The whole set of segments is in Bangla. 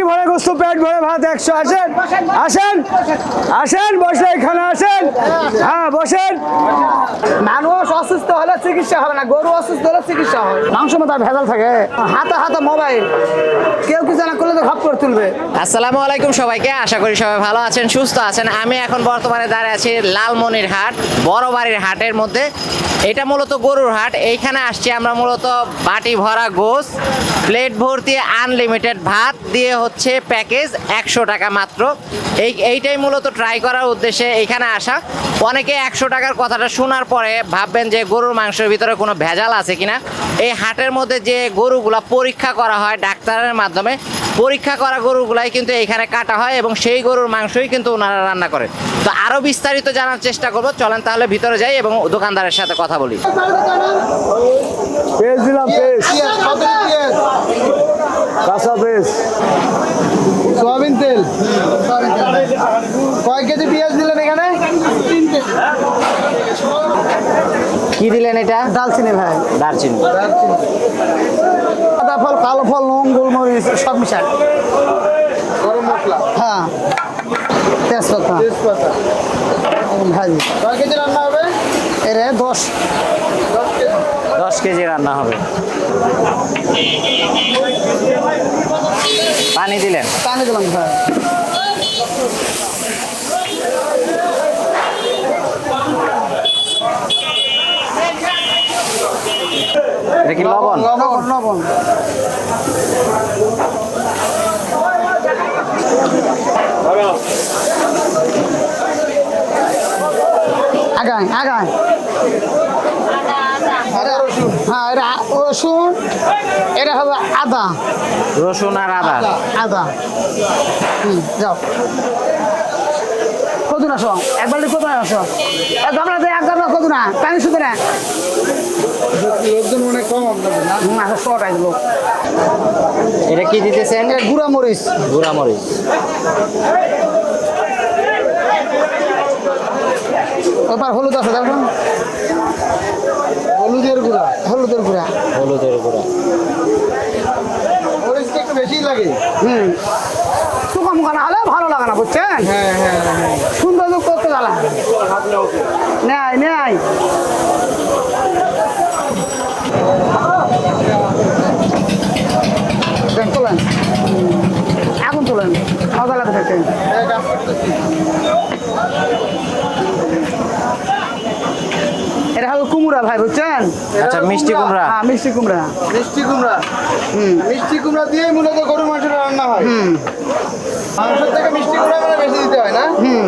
বাটি ভরে গোস্ত পেট ভরে ভাত একশো আসেন আসেন আসেন বসে এখানে আসেন। হ্যাঁ বসেন। মানুষ অসুস্থ হলে চিকিৎসা হবে না গরু অসুস্থ হলে চিকিৎসা হয় মাংস মতো ভেজাল থাকে। হাতে হাতে মোবাইল কেউ কিছু না করলে তো ঘপ করে তুলবে। আসসালামু আলাইকুম সবাইকে আশা করি সবাই ভালো আছেন সুস্থ আছেন। আমি এখন বর্তমানে দাঁড়িয়ে আছি লালমনির হাট বড় বাড়ির হাটের মধ্যে। এটা মূলত গরুর হাট। এইখানে আসছি আমরা মূলত বাটি ভরা গোস প্লেট ভর্তি আনলিমিটেড ভাত দিয়ে হচ্ছে প্যাকেজ একশো টাকা মাত্র। এই এইটাই মূলত ট্রাই করার উদ্দেশ্যে এখানে আসা। অনেকে একশো টাকার কথাটা শোনার পরে ভাববেন যে গরুর মাংসের ভিতরে কোনো ভেজাল আছে কিনা। এই হাটের মধ্যে যে গরুগুলা পরীক্ষা করা হয় ডাক্তারের মাধ্যমে পরীক্ষা করা গরুগুলাই কিন্তু এখানে কাটা হয় এবং সেই গরুর মাংসই কিন্তু ওনারা রান্না করেন তো আরও বিস্তারিত জানার চেষ্টা করব চলেন তাহলে ভিতরে যাই এবং দোকানদারের সাথে কথা বলি। পেজ দিলাম পেজ কাঁচা পেজ সয়াবিন তেল। কয় কেজি পেঁয়াজ দিলেন এখানে? কি দিলেন এটা? দালচিনি ভাই। দারচিনি। সাদা ফল কালো ফল নুন গোলমরিচ সব মিশায় গরম মশলা। হ্যাঁ। তেজপাতা। তেজপাতা। ভাজি। কয় কেজি রান্না হবে? এর দশ। দশ দশ কেজি রান্না হবে। পানি দিলেন? পানি দিলাম এটা কি লবণ লবণ লবণ। আগায় আগায় আদা রসুন হ্যাঁ এটা আ- রসুন এটা হবে আদা। রসুন আর আদা। আদা হুম যাও। কদুন আসো এক বালতি কদুন আসো এক গামলা এক গামলা কদুন না পানি শুধু না। লোকজন অনেক কম আপনাদের না হুম আসো শর্ট আইজ লোক এটা কি দিতেছেন? গুঁড়া মরিচ। গুঁড়া মরিচ। ওপার হলুদ আছে হলুদের গুঁড়া হলুদের গুঁড়া। হলুদের গুঁড়া। মরিচটা একটু বেশি লাগে। হুম। শুকা মুখা না হলে ভালো লাগে না বুঝছেন? হ্যাঁ হ্যাঁ হ্যাঁ। সুন্দর করতে গেলাম নেয় নেয়। তোলেন। এখন তোলেন। মজা লাগে দেখেন হ্যাঁ কাজ করতেছি এটা হলো কুমড়া ভাই বুঝছেন? আচ্ছা মিষ্টি কুমড়া। হ্যাঁ মিষ্টি কুমড়া। মিষ্টি কুমড়া। হুম মিষ্টি কুমড়া দিয়ে মূলত গরুর মাংসটা রান্না হয়। হুম। মাংসের থেকে মিষ্টি কুমড়া মানে বেশি দিতে হয় না? হুম।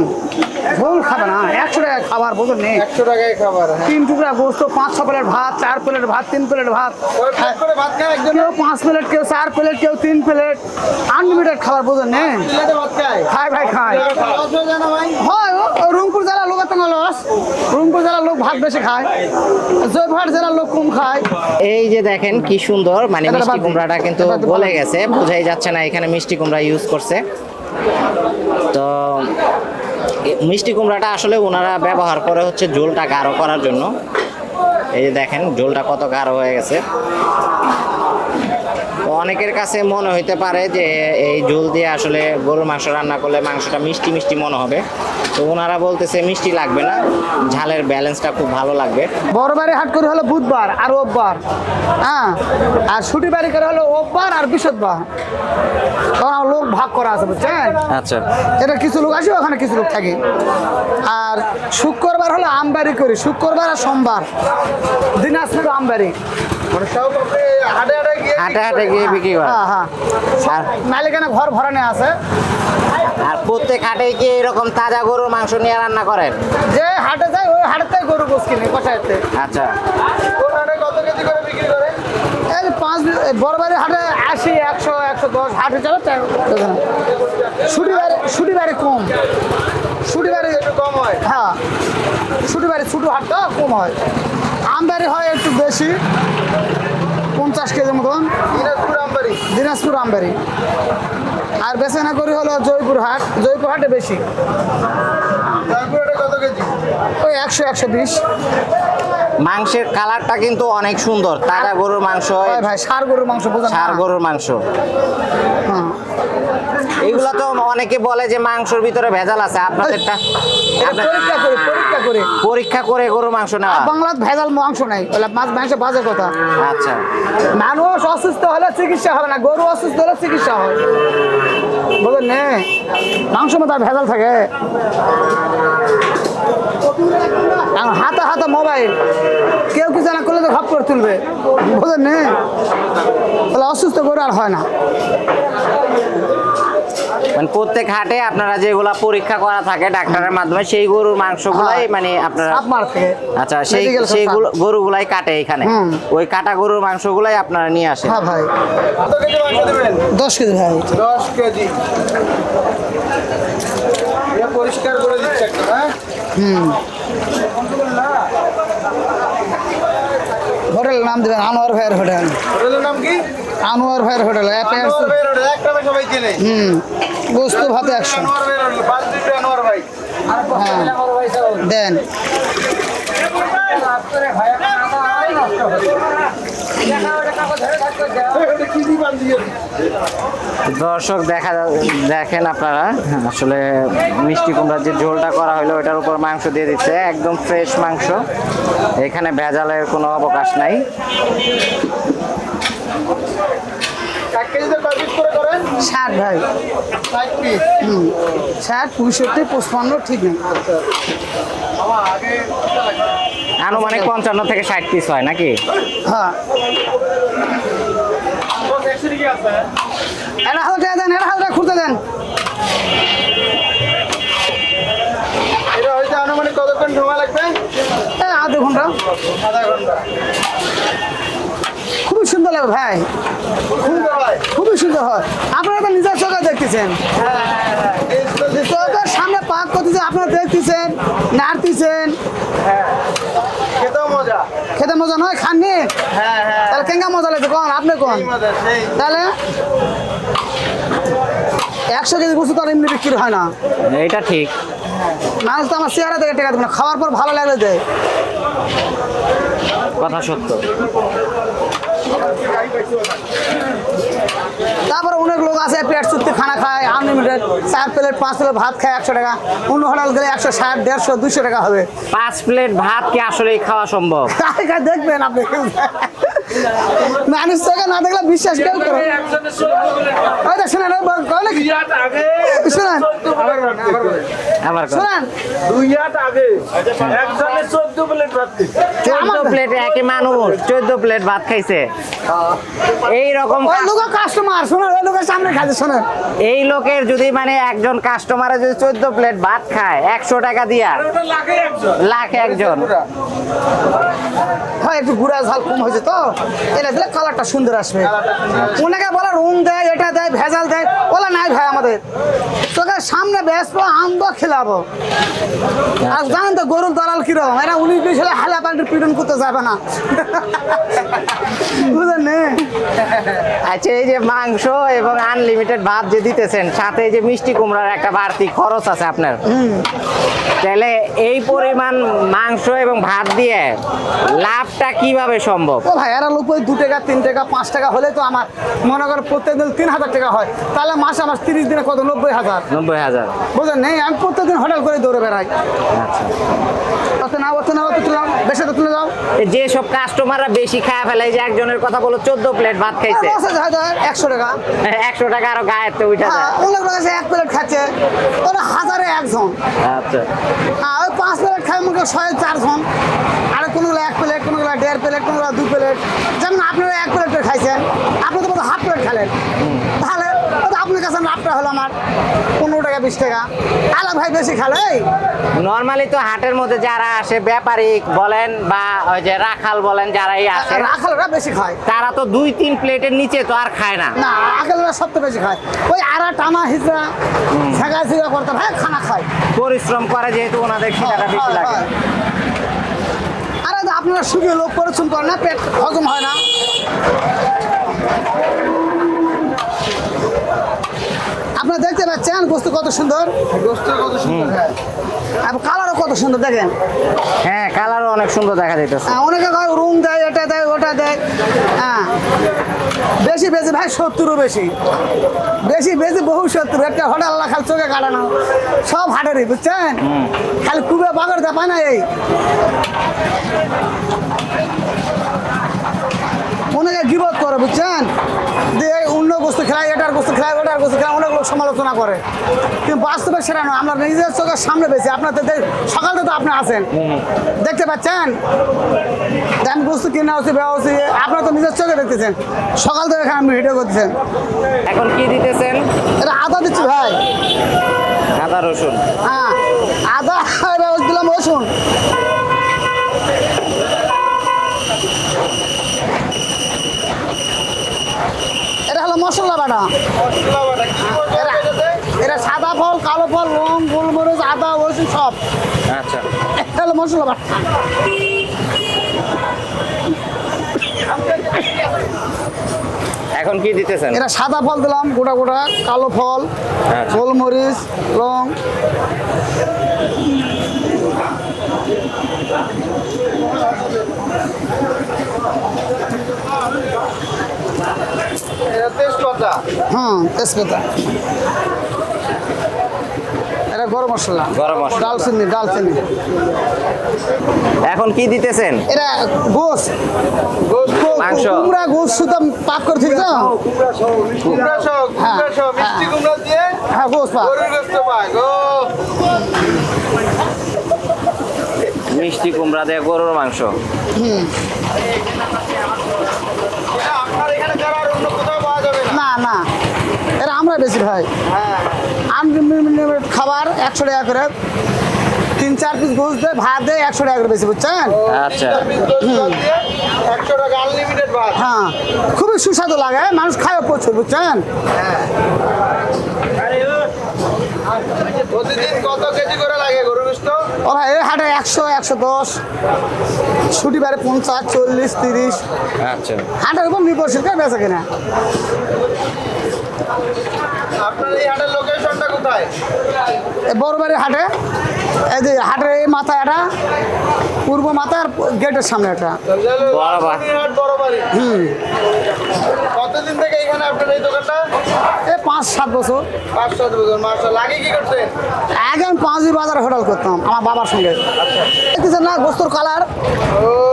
ঝোল খাবে না একশো টাকা খাবার বোঝেন নেই একশো টাকায় খাবার হ্যাঁ। তিন টুকরা গোস্ত পাঁচ ছ প্লেট ভাত চার প্লেট ভাত তিন প্লেট ভাত। কেউ পাঁচ প্লেট কেউ চার প্লেট কেউ তিন প্লেট। আনলিমিটেড খাবার বোঝেন নে। প্লেটে খায়। ভাই খায়। হয়ে হয় রংপুর জেলার লোকের তো লস। রংপুর জেলার লোক ভাত বেশি খায়। জয়ভাট জেলার লোক কম খায়। এই যে দেখেন কি সুন্দর মানে মিষ্টি কুমড়াটা কিন্তু। গলে গেছে বোঝাই যাচ্ছে না এখানে মিষ্টি কুমড়া ইউজ করছে। তো মিষ্টি কুমড়াটা আসলে ওনারা ব্যবহার করে হচ্ছে ঝোলটা গাঢ় করার জন্য। এই যে দেখেন, ঝোলটা কত গাঢ় হয়ে গেছে। অনেকের কাছে মনে হইতে পারে যে এই ঝোল দিয়ে আসলে গরুর মাংস রান্না করলে মাংসটা মিষ্টি মিষ্টি মনে হবে। তো ওনারা বলতেছে মিষ্টি লাগবে না ঝালের ব্যালেন্সটা খুব ভালো লাগবে। বড় বাড়ি হাট করে হলো বুধবার আর রোববার। হ্যাঁ আর ছুটি বাড়ি করে হলো রোববার আর বৃহস্পতিবার। তখন লোক ভাগ করা আছে বুঝছেন? আচ্ছা। এটা কিছু লোক আসে ওখানে কিছু লোক থাকে। আর শুক্রবার হলো আমবাড়ি করি শুক্রবার আর সোমবার। দিনাজপুর আমবাড়ি। হাটে হাটে গিয়ে বিক্রি করে হ্যাঁ হ্যাঁ। ঘর ভরানে আছে? আর প্রত্যেক হাটে কি এরকম তাজা গরুর মাংস নিয়ে রান্না করেন? যে হাটে যায় ওই হাটেতে গরু গোস কিনে কষাইতে আচ্ছা। কোন হাটে কত কেজি করে বিক্রি করে? এই পাঁচ হাটে আশি একশো একশো দশ হাটে চলে ছুটি বাড়ি কম। একটু কম হয়। হ্যাঁ। ছোটো হাটটা কম হয়। আমবাড়ি হয় একটু বেশি। পঞ্চাশ কেজি মতন। দিনাজপুর আমবাড়ি। আর বেচানা করি হলো জয়পুর হাট জয়পুর হাটে বেশি তারপর এটা কত কেজি ওই একশো একশো বিশ। মাংসের কালারটা কিন্তু অনেক সুন্দর। তাজা গরুর মাংস ভাই ভাই সার গরুর মাংস ষাড় গরুর মাংস। হ্যাঁ তো অনেকে বলে যে মাংসের ভিতরে ভেজাল আছে। আপনাদেরটা পরীক্ষা করে পরীক্ষা করে। পরীক্ষা করে গরুর মাংস না বাংলার ভেজাল মাংস নাই। মাছ মাংস বাজে কথা। আচ্ছা। মানুষ অসুস্থ হলে চিকিৎসা হবে না। গরু অসুস্থ হলে চিকিৎসা হয়। বুঝলেন নে? মাংস মতো আর ভেজাল থাকে। এখন হাতে হাতে মোবাইল। কেউ কিছু না করলে তো ভাব করে তুলবে। বুঝলেন নে? তাহলে অসুস্থ করে আর হয় না। মানে প্রত্যেক হাটে আপনারা যেগুলা পরীক্ষা করা থাকে ডাক্তারের মাধ্যমে সেই গরুর মাংসগুলাই হ্যাঁ। মানে আপনারা আচ্ছা সেই সেই গরুগুলাই কাটে এখানে। ওই কাটা গরুর মাংসগুলাই আপনারা নিয়ে আসেন। হ্যাঁ ভাই। কত কেজি মাংস দেবেন দশ কেজি ভাই। দশ কেজি। পরিষ্কার করে দিচ্ছে একটা হ্যাঁ হোটেল নাম দেবেন আনোয়ার ভাইয়ের হোটেল হোটেলের নাম কি আনোয়ার ভাইয়ের হোটেল সবাই চেনে হুম গোস্ত ভাতে একশো আনোয়ার ভাই হ্যাঁ দেন দর্শক দেখা দেখেন আপনারা আসলে মিষ্টি কুমড়ার যে ঝোলটা করা হলো ওটার উপর মাংস দিয়ে দিচ্ছে একদম ফ্রেশ মাংস। এখানে ভেজালের কোনো অবকাশ নাই। ষাট ভাই। ষাট পঁয়ষট্টি পঁচপান্ন ঠিক নেই। আনুমানিক পঞ্চান্ন থেকে ষাট পিস হয় নাকি? হ্যাঁ। এটা হাতে দেন এটা হাতে খুঁজতে দেন। এটা হয়তো আনুমানিক কতক্ষণ সময় লাগবে? এই আধ ঘণ্টা। আধা ঘণ্টা। খুবই সুন্দর লাগে ভাই। খুবই সুন্দর হয়। আপনারা তো নিজের চোখে দেখতেছেন। চোখের সামনে পাক করতেছে আপনারা দেখতেছেন নাড়তেছেন। খেতেও মজা খেতে মজা নয় খাননি হ্যাঁ হ্যাঁ তাহলে কেঙ্গা মজা লাগছে কোন আপনি কোন? তাহলে? একশো কেজি বস্তু তো আর এমনি বিক্রি হয় না। এটা ঠিক। মানুষ তো আমার চেহারা থেকে টেকা দেবে না খাওয়ার পর ভালো লাগলে দেয় কথা সত্য। তারপরে অনেক লোক আছে পেট চুক্তি খানা খায় আনলিমিটেড চার প্লেট পাঁচ প্লেট ভাত খায় একশো টাকা। অন্য হোটেল গেলে একশো ষাট দেড়শো দুশো টাকা হবে। পাঁচ প্লেট ভাত কি আসলেই খাওয়া সম্ভব? দেখবেন আপনি। মানুষ চোখে না দেখলে বিশ্বাস কেউ করে শোনেন? শোনেন। শোনেন। চোদ্দ প্লেট একই মানুষ চোদ্দ প্লেট ভাত খাইছে। এই রকম কাস্টমার শোনেন ওই লোকের সামনে খাচ্ছে শোনেন। এই লোকের যদি মানে একজন কাস্টমারে যদি চোদ্দ প্লেট ভাত খায় একশো টাকা দিয়া। লাখে একজন। লাখ একজন। একটু গুড়া ঝাল কম হয়েছে তো? এটা দিলে কালারটা সুন্দর আসবে। ওনাকে বলে রুম দেয় এটা দেয় ভেজাল দেয়। ওলা নাই ভাই আমাদের। তোকে সামনে বেসবো আনব খেলাবো। আর জানেন তো গরুর দলাল কীরকম? এরা উনিশ বিশ হলে হালা পাল্টি পিটন করতে যাবে না। বুঝলেন আচ্ছা এই যে মাংস এবং আনলিমিটেড ভাত যে দিতেছেন সাথে এই যে মিষ্টি কুমড়ার একটা বাড়তি খরচ আছে আপনার। তাহলে এই পরিমাণ মাংস এবং ভাত দিয়ে লাভটা কীভাবে সম্ভব? ও ভাই এরা লোক ওই দু টাকা তিন টাকা পাঁচ টাকা হলে তো আমার মনে করো প্রত্যেকদিন তিন হাজার টাকা হয়। তাহলে মাসে আমার তিরিশ দিনে কত? নব্বই হাজার। নব্বই হাজার। বুঝলেন? নেই আমি প্রত্যেকদিন হোটেল করে দৌড়ে বেড়াই। আচ্ছা। অত না বেশি কাস্টমাররা খায় ফেলে যে একজনের কথা বলো চোদ্দ প্লেট ভাত খাইছে। একশো টাকা। একশো টাকা আরও গায়ের তো উঠে হ্যাঁ যায় অনেক লোক এক প্লেট খাচ্ছে। ওরা হাজারে একজন। আচ্ছা। হ্যাঁ ওই পাঁচ প্লেট খায় ছয় চারজন। আর কোনোগুলো এক প্লেট কোনোগুলো দেড় প্লেট কোনোগুলো দু প্লেট যেমন আপনারা এক প্লেট করে খাইছেন আপনি তো হাফ প্লেট খেলেন। তাহলে আপনার কাছে লাভটা হলো আমার পনেরো টাকা বিশ টাকা। তাহলে ভাই বেশি খেলে এই। নর্মালি তো হাটের মধ্যে যারা আসে ব্যাপারিক বলেন বা ওই যে রাখাল বলেন যারাই আসে রাখালরা বেশি খায়। তারা তো দুই তিন প্লেটের নিচে তো আর খায় না। না আকেলরা সবচেয়ে বেশি খায়। ওই আরা টানা হিজড়া ঝাঁকা ঝিগা করতে ভাই খানা খায়। পরিশ্রম করে যেহেতু ওনাদের খিদাটা বেশি লাগে। হয়। আপনারা শুকিয়ে লোক পরিশ্রম করেন না, পেট হজম হয় না। আপনারা দেখতে পাচ্ছেন গোস্ত কত সুন্দর? গোস্ত কত সুন্দর হ্যাঁ। আর কালারও কত সুন্দর দেখেন। হ্যাঁ কালারও অনেক সুন্দর দেখা যাইতেছে। অনেকে কয় রুম দেয় এটা দেয় ওটা দেয়। হ্যাঁ বেশি বেশি ভাই সত্তরও বেশি। বেশি বেশি বহু সত্তর। একটা হোটেল আল্লাহ খালি চোখে কাটানো সব হাটেরই বুঝছেন? খালি কুবে বাগর দেপা না এই। অনেকে গিবত করে বুঝছেন? বস্তু খেলায় এটার বস্তু খেলায় ওটার বস্তু খেলায় অনেক লোক সমালোচনা করে। কিন্তু বাস্তবে সেটা নয় আমরা নিজের চোখের সামনে পেয়েছি। আপনাদের দেখ- সকাল তো আপনি আছেন। দেখতে পাচ্ছেন? দাম বস্তু কিনা হচ্ছে বেয়া হচ্ছে আপনারা তো নিজের চোখে দেখতেছেন। সকাল থেকে এখানে আপনি ভিডিও করতেছেন। এখন কি দিতেছেন? এটা আদা দিচ্ছি ভাই। আদা রসুন। হ্যাঁ আদা দিলাম রসুন। হলো মশলা বাটা। এরা সাদা ফল কালো ফল লং গোলমরিচ আদা রসুন সব। আচ্ছা। এটা হলো মশলা বাটা। এখন কি দিতেছেন? এরা সাদা ফল দিলাম গোটা গোটা কালো ফল আচ্ছা। গোলমরিচ লং। তেজপাতা হ্যাঁ তেজপাতা এটা গরম মশলা। গরম মশলা। ডালচিনি ডালচিনি এখন কি দিতেছেন? এটা গোস মাংস। কুমড়া গোস শুধু পাক করে ঠিক তো কুমড়া সহ হ্যাঁ, কুমড়া সহ মিষ্টি কুমড়া দিয়ে হ্যাঁ গোস পাক। গরুর গোস্ত পাক ও মিষ্টি কুমড়া দিয়ে গরুর মাংস। এটা আপনার এখানে ছাড়া অন্য কোথাও পাওয়া যাবে? না না। এটা আমরা বেশি ভাই হ্যাঁ আনলিমিটেড খাবার একশো টাকা করে। তিন চার পিস গোস দেয় ভাত দেয় একশো টাকা করে বেশি বুঝছেন? আচ্ছা। একশো টাকা আনলিমিটেড ভাত হ্যাঁ খুবই সুস্বাদু লাগে মানুষ খায় প্রচুর বুঝছেন? প্রতিদিন কত কেজি করে লাগে গরুর গোস্ত? ও ভাই এই হাটে একশো একশো দশ ছুটি বারে পঞ্চাশ চল্লিশ তিরিশ। আচ্ছা। হাটের উপর নির্ভরশীল করে বেঁচে কিনা? আপনার এই হাটের লোকেশনটা কোথায়? বড়বাড়ির হাটে? এই যে হাটের এই মাথা এটা পূর্ব মাথার গেটের সামনে এটা। বড় বা- হাট বড় বাড়ি। কতদিন থেকে এখানে আপনার এই দোকানটা? এই পাঁচ সাত বছর। পাঁচ সাত বছর মার্শাল আগে কি করতেন? আগে আমি পাঁচই বাজার হোটেল করতাম আমার বাবার সঙ্গে। দেখতেছেন না গোস্তর কালার।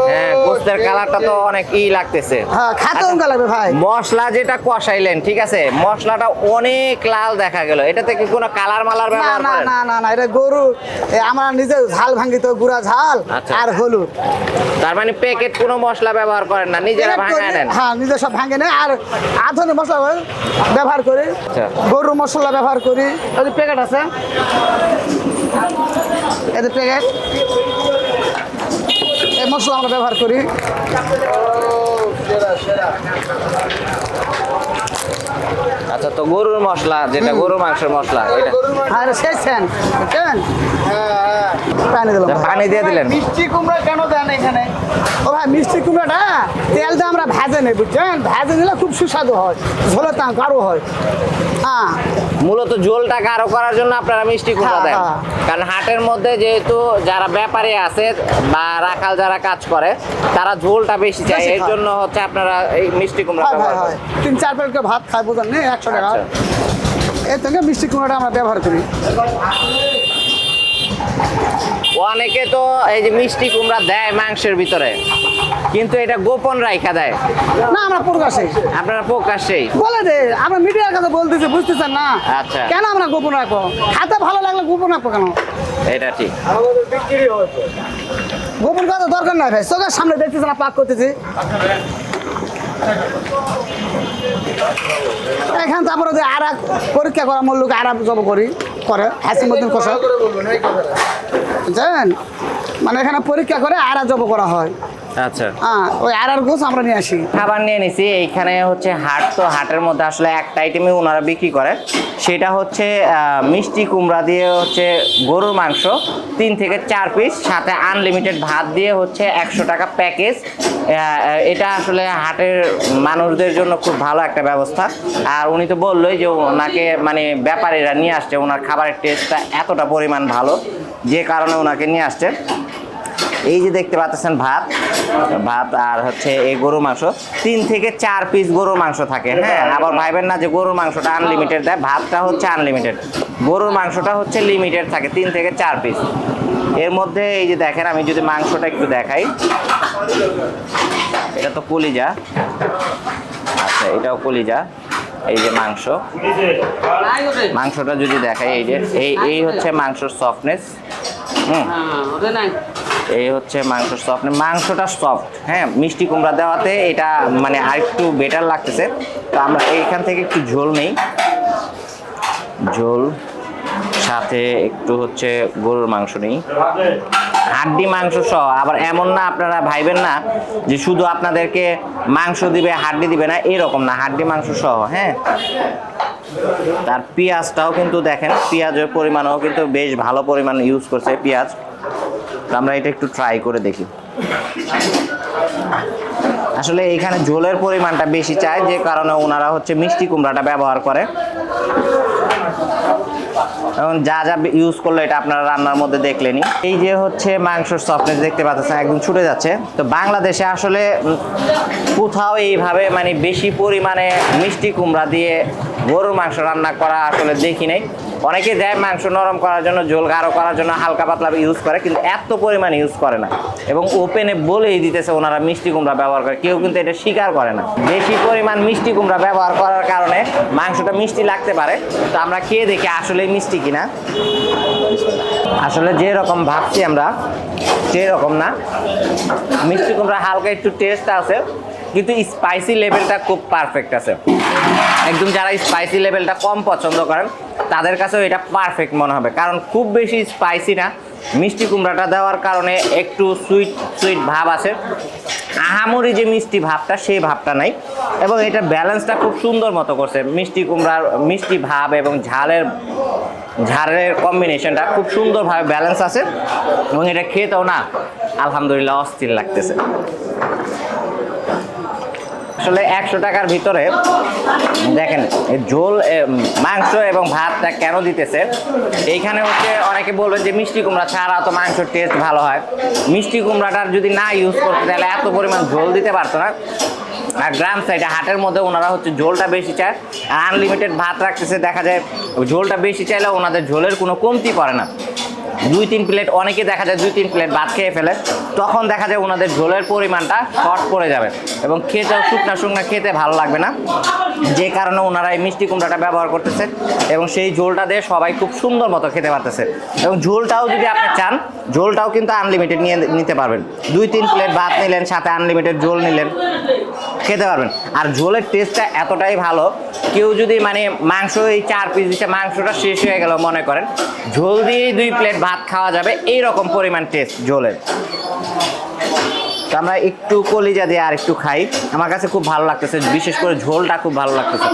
হ্যাঁ গোস্তের কালারটা তো অনেক ই লাগতেছে। হ্যাঁ খাতে লাগবে ভাই। মশলা যেটা কষাইলেন ঠিক আছে? মশলাটা অনেক লাল দেখা গেল। এটাতে কি কোনো কালার মালার না ব্যবহার না না না না এটা গরু আমরা নিজে ঝাল ভাঙ্গি তো গুড়া ঝাল আচ্ছা। আর হলুদ। তার মানে প্যাকেট কোনো মশলা ব্যবহার করেন না নিজেরা ভাঙায় নেন। হ্যাঁ নিজে সব ভাঙে নেয় আর আধুনিক মশলা ব্যবহার করি। আচ্ছা। গরুর মশলা ব্যবহার করি। ওই যে প্যাকেট আছে? এই প্যাকেট এই মশলা আমরা ব্যবহার করি। সেরা সেরা। আচ্ছা তো গরুর মশলা যেটা গরু মাংসের মশলা এটা আর হ্যাঁ হ্যাঁ পানি দিলাম। পানি দিয়ে দিলেন। মিষ্টি কুমড়া কেন দেন এখানে? ও ভাই মিষ্টি কুমড়াটা তেলটা আমরা ভেজে নেই বুঝছেন? ভেজে নিলে খুব সুস্বাদু হয় ঝোলের তা গাঢ় হয়। হ্যাঁ। মূলত ঝোলটা গাঢ় করার জন্য আপনারা মিষ্টি কুমড়া হ্যাঁ, দেন। হ্যাঁ। কারণ হাটের মধ্যে যেহেতু যারা ব্যাপারী আছে বা রাখাল যারা কাজ করে তারা ঝোলটা বেশি চায়। এর জন্য হচ্ছে আপনারা এই মিষ্টি কুমড়া ভাই ব্যবহার করেন। তিন চার প্লেট ভাত খাই বোঝেন নেই একশো টাকা আচ্ছা। এর থেকে মিষ্টি কুমড়াটা আমরা ব্যবহার করি। অনেকে তো এই যে মিষ্টি কুমড়া দেয় মাংসের ভিতরে কিন্তু এটা গোপন রাইখা দেয়। না আমরা প্রকাশে আপনারা প্রকাশ্যেই বলে দে আমরা মিডিয়ার কাছে বলতেছি বুঝতেছেন না? আচ্ছা। কেন আমরা গোপন রাখব? হাতে ভালো লাগলে গোপন রাখব কেন? এটা ঠিক। আমাদের বিক্রি হয়েছে। গোপন করার দরকার নাই ভাই। চোখের সামনে দেখতেছি না পাক করতেছি। এখান তারপরে যে আর পরীক্ষা করা মূল্যকে আর এক জব করি করে হাসিমুদ্দিন বলবেন বুঝছেন মানে এখানে পরীক্ষা করে আর জব করা হয়। আচ্ছা। ওই আর আর গোছ আমরা নিয়ে আসি। খাবার নিয়ে নিছি এইখানে হচ্ছে হাট তো হাটের মধ্যে আসলে একটা আইটেমই ওনারা বিক্রি করে। সেটা হচ্ছে মিষ্টি কুমড়া দিয়ে হচ্ছে গরুর মাংস তিন থেকে চার পিস সাথে আনলিমিটেড ভাত দিয়ে হচ্ছে একশো টাকা প্যাকেজ এটা আসলে হাটের মানুষদের জন্য খুব ভালো একটা ব্যবস্থা। আর উনি তো বললোই যে ওনাকে মানে ব্যাপারীরা নিয়ে আসছে ওনার খাবারের টেস্টটা এতটা পরিমাণ ভালো যে কারণে ওনাকে নিয়ে আসছে। এই যে দেখতে পাচ্ছেন ভাত ভাত আর হচ্ছে এই গরুর মাংস। তিন থেকে চার পিস গরুর মাংস থাকে হ্যাঁ? আবার ভাইবেন না যে গরুর মাংসটা আনলিমিটেড দেয় ভাতটা হচ্ছে আনলিমিটেড গরুর মাংসটা হচ্ছে লিমিটেড থাকে, তিন থেকে চার পিস এর মধ্যে এই যে দেখেন, আমি যদি মাংসটা একটু দেখাই। এটা তো কলিজা। আচ্ছা এটাও কলিজা, এই যে মাংস। মাংসটা যদি দেখাই, এই যে, এই এই হচ্ছে মাংসর সফটনেস হুম। এই হচ্ছে মাংস সফট মাংসটা সফট হ্যাঁ মিষ্টি কুমড়া দেওয়াতে এটা মানে আরেকটু বেটার লাগতেছে। তো আমরা এইখান থেকে একটু ঝোল নেই। ঝোল, সাথে একটু হচ্ছে গরুর মাংস নেই। হাড্ডি মাংস সহ, আবার এমন না আপনারা ভাইবেন না যে শুধু আপনাদেরকে মাংস দিবে, হাড্ডি দিবে না, এরকম না, হাড্ডি মাংস সহ হ্যাঁ। তার পেঁয়াজটাও কিন্তু দেখেন, পেঁয়াজের পরিমাণও কিন্তু বেশ ভালো পরিমাণ ইউজ করছে পেঁয়াজ। আমরা এটা একটু ট্রাই করে দেখি। আসলে এখানে ঝোলের পরিমাণটা বেশি চায় যে কারণে ওনারা হচ্ছে মিষ্টি কুমড়াটা ব্যবহার করে। এখন যা যা ইউজ করল এটা আপনারা রান্নার মধ্যে দেখলেনি এই যে হচ্ছে মাংসর সফটনেস দেখতে পাচ্ছেন, একদম ছুটে যাচ্ছে। তো বাংলাদেশে আসলে কোথাও এইভাবে মানে বেশি পরিমাণে মিষ্টি কুমড়া দিয়ে গরুর মাংস রান্না করা আসলে দেখি নাই। অনেকে দেয় মাংস নরম করার জন্য, ঝোল গাঢ় করার জন্য, হালকা পাতলা ইউজ করে, কিন্তু এত পরিমাণে ইউজ করে না। এবং ওপেনে বলেই দিতেছে ওনারা মিষ্টি কুমড়া ব্যবহার করে, কেউ কিন্তু এটা স্বীকার করে না। বেশি পরিমাণ মিষ্টি কুমড়া ব্যবহার করার কারণে মাংসটা মিষ্টি লাগতে পারে। তো আমরা খেয়ে দেখি আসলে মিষ্টি কিনা। আসলে যেরকম ভাবছি আমরা, সেরকম না। মিষ্টি কুমড়া হালকা একটু টেস্ট আছে। কিন্তু স্পাইসি লেভেলটা খুব পারফেক্ট আছে। একদম যারা স্পাইসি লেভেলটা কম পছন্দ করেন, তাদের কাছেও এটা পারফেক্ট মনে হবে। কারণ খুব বেশি স্পাইসি না, মিষ্টি কুমড়াটা দেওয়ার কারণে একটু সুইট সুইট ভাব আছে। আহামরি যে মিষ্টি ভাবটা, সেই ভাবটা নাই। এবং এটা ব্যালেন্সটা খুব সুন্দর মতো করছে। মিষ্টি কুমড়ার, মিষ্টি ভাব এবং ঝালের ঝালের কম্বিনেশনটা খুব সুন্দরভাবে ব্যালেন্স আছে। এবং এটা খেতেও না, আলহামদুলিল্লাহ অস্থির লাগতেছে। আসলে একশো টাকার ভিতরে, দেখেন ঝোল মাংস এবং ভাতটা কেন দিতেছে? এইখানে হচ্ছে অনেকে বলবেন যে মিষ্টি কুমড়া ছাড়া তো মাংসের টেস্ট ভালো হয়। মিষ্টি কুমড়াটার যদি না ইউজ করতে, তাহলে এত পরিমাণ ঝোল দিতে পারতো না। আর গ্রাম সাইডে হাটের মধ্যে ওনারা হচ্ছে ঝোলটা বেশি চায়। আর আনলিমিটেড ভাত রাখতেছে, দেখা যায় ঝোলটা বেশি চাইলে ওনাদের ঝোলের কোনো কমতি পড়ে না। দুই তিন প্লেট অনেকে দেখা যায় দুই তিন প্লেট ভাত খেয়ে ফেলে। তখন দেখা যায় ওনাদের ঝোলের পরিমাণটা শর্ট পড়ে যাবে এবং খেতেও শুকনা শুকনা খেতে ভালো লাগবে না। যে কারণে ওনারা এই মিষ্টি কুমড়াটা ব্যবহার করতেছে এবং সেই ঝোলটা দিয়ে সবাই খুব সুন্দর মতো খেতে পারতেছে। এবং ঝোলটাও যদি আপনি চান, ঝোলটাও কিন্তু আনলিমিটেড নিয়ে নিতে পারবেন। দুই, তিন প্লেট ভাত নিলেন, সাথে আনলিমিটেড ঝোল নিলেন, খেতে পারবেন। আর ঝোলের টেস্টটা এতটাই ভালো, কেউ যদি মানে মাংস, এই চার পিস দিচ্ছে মাংসটা শেষ হয়ে গেল মনে করেন, ঝোল দিয়েই দুই প্লেট ভাত খাওয়া যাবে এই রকম পরিমাণ টেস্ট ঝোলের। তো আমরা একটু কলিজা দিয়ে আর একটু খাই। আমার কাছে খুব ভালো লাগতেছে, বিশেষ করে ঝোলটা খুব ভালো লাগতেছে।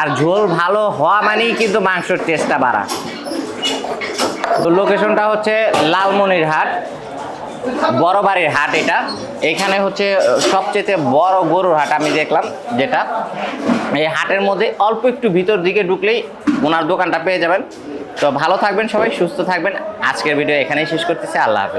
আর ঝোল ভালো হওয়া মানেই কিন্তু মাংসের টেস্টটা বাড়া। তো লোকেশনটা হচ্ছে লালমনির হাট বড় বাড়ির হাট এটা। এখানে হচ্ছে সবচেয়ে বড় গরুর হাট আমি দেখলাম যেটা। এই হাটের মধ্যে অল্প একটু ভিতর দিকে ঢুকলেই ওনার দোকানটা পেয়ে যাবেন। তো ভালো থাকবেন সবাই, সুস্থ থাকবেন। আজকের ভিডিও এখানেই শেষ করতেছি। আল্লাহ হাফেজ।